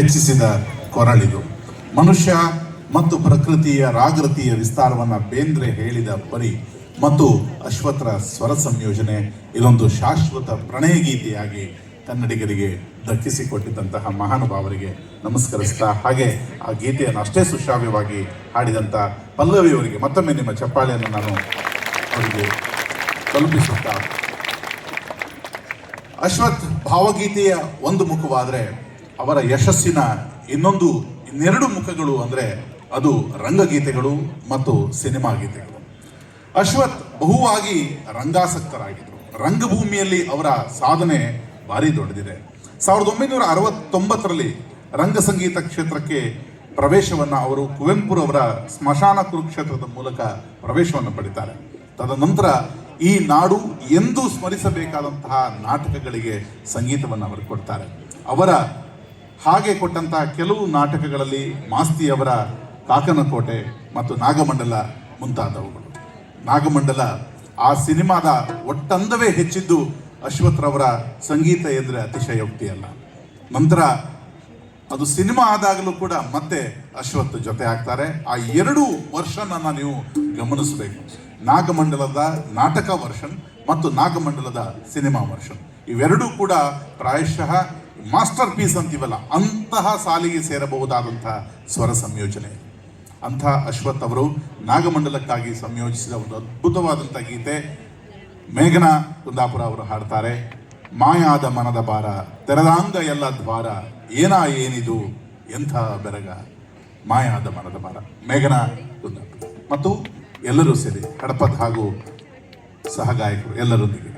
ಹೆಚ್ಚಿಸಿದ ಕೊರಳಿದು. ಮನುಷ್ಯ ಮತ್ತು ಪ್ರಕೃತಿಯ ರಾಗೃತಿಯ ವಿಸ್ತಾರವನ್ನು ಬೇಂದ್ರೆ ಹೇಳಿದ ಪರಿ ಮತ್ತು ಅಶ್ವತ್ರ ಸ್ವರ ಸಂಯೋಜನೆ ಇದೊಂದು ಶಾಶ್ವತ ಪ್ರಣಯ ಗೀತೆಯಾಗಿ ಕನ್ನಡಿಗರಿಗೆ ದಕ್ಕಿಸಿಕೊಟ್ಟಿದ್ದಂತಹ ಮಹಾನುಭಾವರಿಗೆ ನಮಸ್ಕರಿಸ್ತಾ ಹಾಗೆ ಆ ಗೀತೆಯನ್ನು ಅಷ್ಟೇ ಸುಶ್ರಾವ್ಯವಾಗಿ ಹಾಡಿದಂಥ ಪಲ್ಲವಿಯವರಿಗೆ ಮತ್ತೊಮ್ಮೆ ನಿಮ್ಮ ಚಪ್ಪಾಳೆಯನ್ನು ನಾನು ಅವರಿಗೆ ತಲುಪಿಸುತ್ತಾ. ಅಶ್ವಥ್ ಭಾವಗೀತೆಯ ಒಂದು ಮುಖವಾದರೆ ಅವರ ಯಶಸ್ಸಿನ ಇನ್ನೊಂದು, ಇನ್ನೆರಡು ಮುಖಗಳು ಅಂದರೆ ಅದು ರಂಗಗೀತೆಗಳು ಮತ್ತು ಸಿನಿಮಾ ಗೀತೆಗಳು. ಅಶ್ವಥ್ ಬಹುವಾಗಿ ರಂಗಾಸಕ್ತರಾಗಿದ್ದರು ರಂಗಭೂಮಿಯಲ್ಲಿ ಅವರ ಸಾಧನೆ ಭಾರಿ ದೊಡ್ಡದಿದೆ. ಸಾವಿರದ ಒಂಬೈನೂರ ಅರವತ್ತೊಂಬತ್ತರಲ್ಲಿ ರಂಗ ಸಂಗೀತ ಕ್ಷೇತ್ರಕ್ಕೆ ಪ್ರವೇಶವನ್ನು ಅವರು ಕುವೆಂಪುರವರ ಸ್ಮಶಾನ ಕುರುಕ್ಷೇತ್ರದ ಮೂಲಕ ಪ್ರವೇಶವನ್ನು ಪಡಿತಾರೆ. ತದನಂತರ ಈ ನಾಡು ಎಂದೂ ಸ್ಮರಿಸಬೇಕಾದಂತಹ ನಾಟಕಗಳಿಗೆ ಸಂಗೀತವನ್ನು ಅವರು ಕೊಡ್ತಾರೆ. ಅವರ ಹಾಗೆ ಕೊಟ್ಟಂತಹ ಕೆಲವು ನಾಟಕಗಳಲ್ಲಿ ಮಾಸ್ತಿಯವರ ಕಾಕನಕೋಟೆ ಮತ್ತು ನಾಗಮಂಡಲ ಮುಂತಾದವುಗಳು. ನಾಗಮಂಡಲ ಆ ಸಿನಿಮಾದ ಒಟ್ಟಂದವೇ ಹೆಚ್ಚಿದ್ದು ಅಶ್ವಥ್ರವರ ಸಂಗೀತ ಎಂದರೆ ಅತಿಶಯೋಕ್ತಿ ಅಲ್ಲ. ನಂತರ ಅದು ಸಿನಿಮಾ ಆದಾಗಲೂ ಕೂಡ ಮತ್ತೆ ಅಶ್ವಥ್ ಜೊತೆ ಆಗ್ತಾರೆ. ಆ ಎರಡು ವರ್ಷನನ್ನ ನೀವು ಗಮನಿಸಬೇಕು. ನಾಗಮಂಡಲದ ನಾಟಕ ವರ್ಷನ್ ಮತ್ತು ನಾಗಮಂಡಲದ ಸಿನಿಮಾ ವರ್ಷನ್. ಇವೆರಡೂ ಕೂಡ ಪ್ರಾಯಶಃ ಮಾಸ್ಟರ್ ಪೀಸ್ ಅಂತೀವಲ್ಲ, ಅಂತಹ ಸಾಲಿಗೆ ಸೇರಬಹುದಾದಂತಹ ಸ್ವರ ಸಂಯೋಜನೆ. ಅಂಥ ಅಶ್ವಥ್ ಅವರು ನಾಗಮಂಡಲಕ್ಕಾಗಿ ಸಂಯೋಜಿಸಿದ ಒಂದು ಅದ್ಭುತವಾದಂಥ ಗೀತೆ. ಮೇಘನಾ ಕುಂದಾಪುರ ಅವರು ಹಾಡ್ತಾರೆ, ಮಾಯಾದ ಮನದ ಭಾರ, ತೆರೆದಾಂಗ ಎಲ್ಲ ದ್ವಾರ, ಏನ ಏನಿದು, ಎಂಥ ಬೆರಗ, ಮಾಯಾದ ಮನದ ಭಾರ. ಮೇಘನಾ ಕುಂದಾಪುರ. ಮತ್ತು ಎಲ್ಲರೂ ಸೇರಿ, ಹಡಪದ್ ಹಾಗೂ ಸಹಗಾಯಕರು ಎಲ್ಲರೊಂದಿಗೆ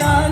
না